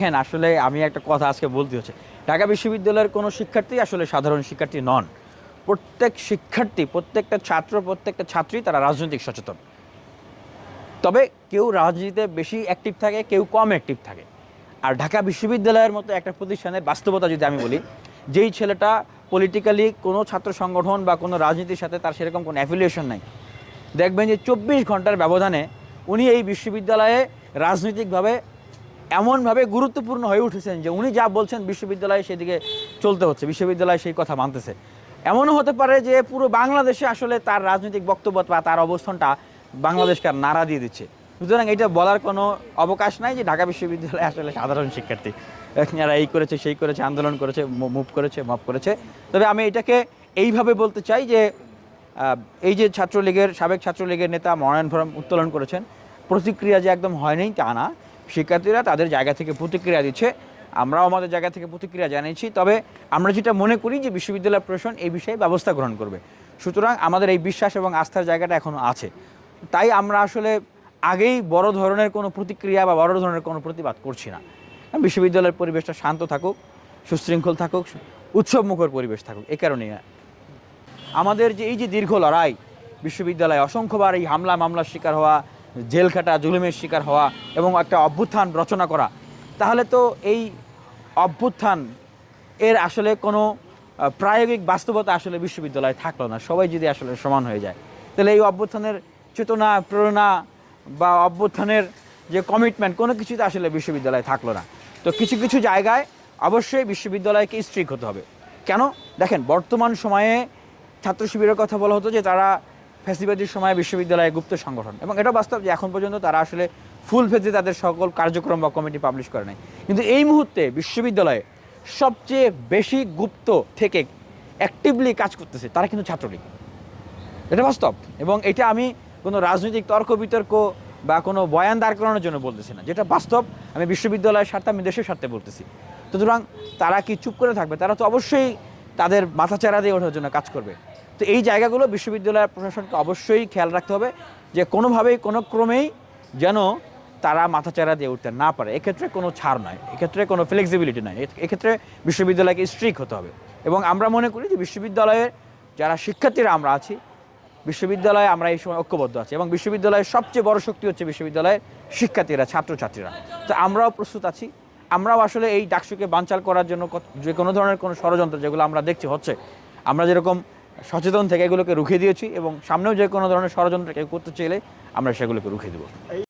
দেখেন, আসলে আমি একটা কথা আজকে বলতে হচ্ছে। ঢাকা বিশ্ববিদ্যালয়ের কোনো শিক্ষার্থী আসলে সাধারণ শিক্ষার্থী নন। প্রত্যেক শিক্ষার্থী, প্রত্যেকটা ছাত্র, প্রত্যেকটা ছাত্রী তারা রাজনৈতিক সচেতন। তবে কেউ রাজনীতিতে বেশি অ্যাক্টিভ থাকে, কেউ কম অ্যাক্টিভ থাকে। আর ঢাকা বিশ্ববিদ্যালয়ের মতো একটা প্রতিষ্ঠানের বাস্তবতা যদি আমি বলি, যেই ছেলেটা পলিটিক্যালি কোনো ছাত্র সংগঠন বা কোনো রাজনীতির সাথে তার সেরকম কোনো অ্যাফিলিয়েশন নাই। দেখবেন যে চব্বিশ ঘণ্টার ব্যবধানে উনি এই বিশ্ববিদ্যালয়ে রাজনৈতিকভাবে এমনভাবে গুরুত্বপূর্ণ হয়ে উঠেছেন যে উনি যা বলছেন বিশ্ববিদ্যালয়ে সেদিকে চলতে হচ্ছে, বিশ্ববিদ্যালয় সেই কথা মানতেছে। এমনও হতে পারে যে পুরো বাংলাদেশে আসলে তার রাজনৈতিক বক্তব্য বা তার অবস্থানটা বাংলাদেশকে আর নাড়া দিয়ে দিচ্ছে। সুতরাং এটা বলার কোনো অবকাশ নাই যে ঢাকা বিশ্ববিদ্যালয়ে আসলে সাধারণ শিক্ষার্থী। এরা এই করেছে, সেই করেছে, আন্দোলন করেছে মুভ করেছে মপ করেছে। তবে আমি এটাকে এইভাবে বলতে চাই যে এই যে ছাত্রলীগের, সাবেক ছাত্রলীগের নেতা মনোনয়ন ফরম উত্তোলন করেছেন, প্রতিক্রিয়া যে একদম হয়নি তা না। শিক্ষার্থীরা তাদের জায়গা থেকে প্রতিক্রিয়া দিচ্ছে। আমরাও আমাদের জায়গা থেকে প্রতিক্রিয়া জানিয়েছি। তবে আমরা যেটা মনে করি যে বিশ্ববিদ্যালয় প্রশাসন এই বিষয়ে ব্যবস্থা গ্রহণ করবে। সুতরাং আমাদের এই বিশ্বাস এবং আস্থার জায়গাটা এখনও আছে। তাই আমরা আসলে আগেই বড় ধরনের কোনো প্রতিক্রিয়া বা বড় ধরনের কোনো প্রতিবাদ করছি না। বিশ্ববিদ্যালয়ের পরিবেশটা শান্ত থাকুক, সুশৃঙ্খল থাকুক, উৎসবমুখর পরিবেশ থাকুক, এ কারণেই আমাদের যে এই যে দীর্ঘ লড়াই, বিশ্ববিদ্যালয়ে অসংখ্যবার এই হামলা মামলার শিকার হওয়া জেল খাটা জুলুমের শিকার হওয়া এবং একটা অভ্যুত্থান রচনা করা। তাহলে তো এই অভ্যুত্থান এর আসলে কোনো প্রায়োগিক বাস্তবতা আসলে বিশ্ববিদ্যালয়ে থাকল না। সবাই যদি আসলে সমান হয়ে যায়। তাহলে এই অভ্যুত্থানের চেতনা, প্রেরণা বা অভ্যুত্থানের যে কমিটমেন্ট কোনো কিছুতে আসলে বিশ্ববিদ্যালয়ে থাকল না। তো কিছু কিছু জায়গায় অবশ্যই বিশ্ববিদ্যালয়কে স্ট্রিক হতে হবে। কেন? দেখেন, বর্তমান সময়ে ছাত্র শিবিরের কথা বলা হতো যে তারা ফ্যাসিবাদীর সময় বিশ্ববিদ্যালয়ে গুপ্ত সংগঠন। এবং এটা বাস্তব যে এখন পর্যন্ত তারা আসলে ফুল ফেজে তাদের সকল কার্যক্রম বা কমিটি পাবলিশ করে নাই। কিন্তু এই মুহূর্তে বিশ্ববিদ্যালয়ে সবচেয়ে বেশি গুপ্ত থেকে অ্যাক্টিভলি কাজ করতেছে তারা কিন্তু ছাত্রলীগ। এটা বাস্তব। এবং এটা আমি কোনো রাজনৈতিক তর্ক বিতর্ক বা কোনো বয়ান দাঁড় করানোর জন্য বলতেছি না। যেটা বাস্তব, আমি বিশ্ববিদ্যালয়ের স্বার্থে, আমি দেশের স্বার্থে বলতেছি। সুতরাং তারা কি চুপ করে থাকবে? তারা তো অবশ্যই তাদের মাথাচাড়া দিয়ে ওঠার জন্য কাজ করবে। তো এই জায়গাগুলো বিশ্ববিদ্যালয়ের প্রশাসনকে অবশ্যই খেয়াল রাখতে হবে যে কোনোভাবেই, কোনো ক্রমেই যেন তারা মাথাচাড়া দিয়ে উঠতে না পারে। এক্ষেত্রে কোনো ছাড় নয়, এক্ষেত্রে কোনো ফ্লেক্সিবিলিটি নয় এক্ষেত্রে বিশ্ববিদ্যালয়কে স্ট্রিক হতে হবে। এবং আমরা মনে করি যে বিশ্ববিদ্যালয়ের যারা শিক্ষার্থীরা আমরা আছি, বিশ্ববিদ্যালয়ে আমরা এই সময় ঐক্যবদ্ধ আছি এবং বিশ্ববিদ্যালয়ের সবচেয়ে বড় শক্তি হচ্ছে বিশ্ববিদ্যালয়ের শিক্ষার্থীরা, ছাত্রছাত্রীরা। তো আমরাও প্রস্তুত আছি। আমরাও আসলে এই ডাকসুকে বানচাল করার জন্য যে কোনো ধরনের কোনো ষড়যন্ত্র যেগুলো আমরা দেখছি হচ্ছে, আমরা যেরকম সচেতন থেকে এগুলোকে রুখে দিয়েছি এবং সামনেও যে কোনো ধরনের ষড়যন্ত্র কেউ করতে চাইলে আমরা সেগুলোকে রুখে দেবো।